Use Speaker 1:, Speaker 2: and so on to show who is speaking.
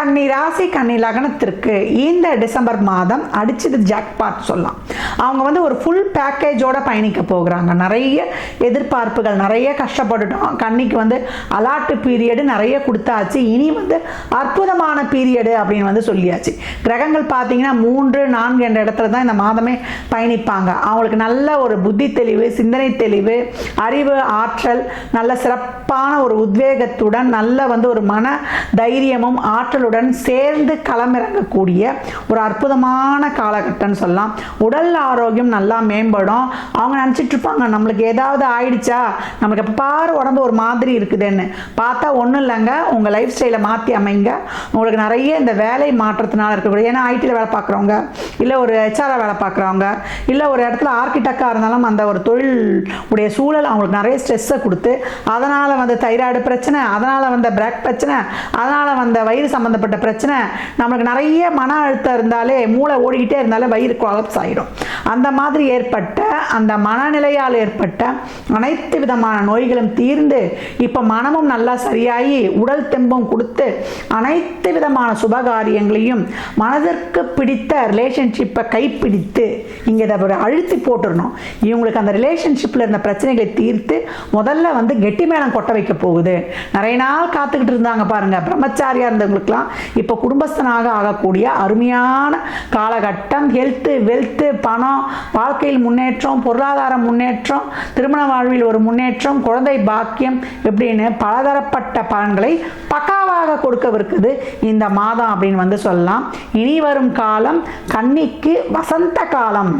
Speaker 1: கன்னி ராசி கன்னி லக்னத்திற்கு இந்த டிசம்பர் மாதம் அடிச்சது ஜாக்பாட் சொல்லலாம். அவங்க வந்து ஒரு ஃபுல் பேக்கேஜோட பயணிக்க போகிறாங்க. நிறைய எதிர்பார்ப்புகள் நிறைய கஷ்டப்பட்டுட்டோம். கன்னிக்கு வந்து அலாட்டு பீரியடு நிறைய கொடுத்தாச்சு. இனி வந்து அற்புதமான பீரியடு அப்படின்னு வந்து சொல்லியாச்சு. கிரகங்கள் பார்த்தீங்கன்னா மூன்று நான்கு என்ற இடத்துல தான் இந்த மாதமே பயணிப்பாங்க. அவங்களுக்கு நல்ல ஒரு புத்தி தெளிவு சிந்தனை தெளிவு அறிவு ஆற்றல் நல்ல சிறப்பான ஒரு உத்வேகத்துடன் நல்ல வந்து ஒரு மன தைரியமும் ஆற்றலுடன் சேர்ந்து களமிறங்கக்கூடிய ஒரு அற்புதமான காலகட்டம்னு சொல்லலாம். உடல் ஆரோக்கியம் நல்லா மேம்படும். அவங்க நினச்சிட்டு இருப்பாங்க நம்மளுக்கு ஏதாவது ஆயிடுச்சா? நம்மளுக்கு எப்போ பாரு உடம்பு ஒரு மாதிரி இருக்குதுன்னு. பார்த்தா ஒன்றும் இல்லைங்க. உங்கள் லைஃப் ஸ்டைலை மாற்றி அமைங்க. உங்களுக்கு நிறைய இந்த வேலை மாற்றத்தினால இருக்கக்கூடிய ஏன்னா ஐடியில் வேலை பார்க்குறவங்க இல்லை ஒரு ஹெச்ஆராக வேலை பார்க்குறவங்க இல்லை ஒரு இடத்துல ஆர்கிடெக்டாக இருந்தாலும் அந்த ஒரு தொழில் உடைய சூழல் அவங்களுக்கு நிறைய ஸ்ட்ரெஸ்ஸை கொடுத்து அதனால் வந்து தைராய்டு பிரச்சனை அதனால் வந்த பிரேக் பிரச்சனை அதனால் வந்த வயிறு சம்மந்தப்பட்ட பிரச்சனை நம்மளுக்கு நிறைய மன அழுத்தம் இருந்தாலே மூளை ஓடிக்கிட்டே இருந்தாலே வயிறு கொலப்ஸ் ஆகிடும் அந்த மாதிரி ஏற்பட்ட அந்த மனநிலையால் ஏற்பட்ட அனைத்து விதமான நோய்களும் தீர்ந்து இப்போ மனமும் நல்லா சரியாகி உடல் தெம்பும் கொடுத்து அனைத்து விதமான சுபகாரியங்களையும் மனதிற்கு பிடித்த ரிலேஷன்ஷிப்பை கைப்பிடித்து இங்கே இதை ஒரு அழுத்தி போட்டுடணும் இவங்களுக்கு அந்த ரிலேஷன்ஷிப்பில் இருந்த பிரச்சனைகளை தீர்த்து முதல்ல வந்து கெட்டி மேளம் கொட்ட வைக்க போகுது. நிறைய நாள் காத்துக்கிட்டு இருந்தாங்க பாருங்கள் பிரம்மச்சாரியாக இருந்தவங்களுக்குலாம் இப்போ குடும்பஸ்தனாக ஆகக்கூடிய அருமையான காலகட்டம் ஹெல்த்து வெல்த்து பணம் வாழ்க்கையில் முன்னேற்றம் பொருளாதார முன்னேற்றம் திருமண வாழ்வில் ஒரு முன்னேற்றம் குழந்தை பாக்கியம் எப்படின்னு பலதரப்பட்ட பலன்களை பக்காவாக கொடுக்கவிருக்குது இந்த மாதம் அப்படின்னு வந்து சொல்லலாம். இனி வரும் காலம் கன்னிக்கு வசந்த காலம்.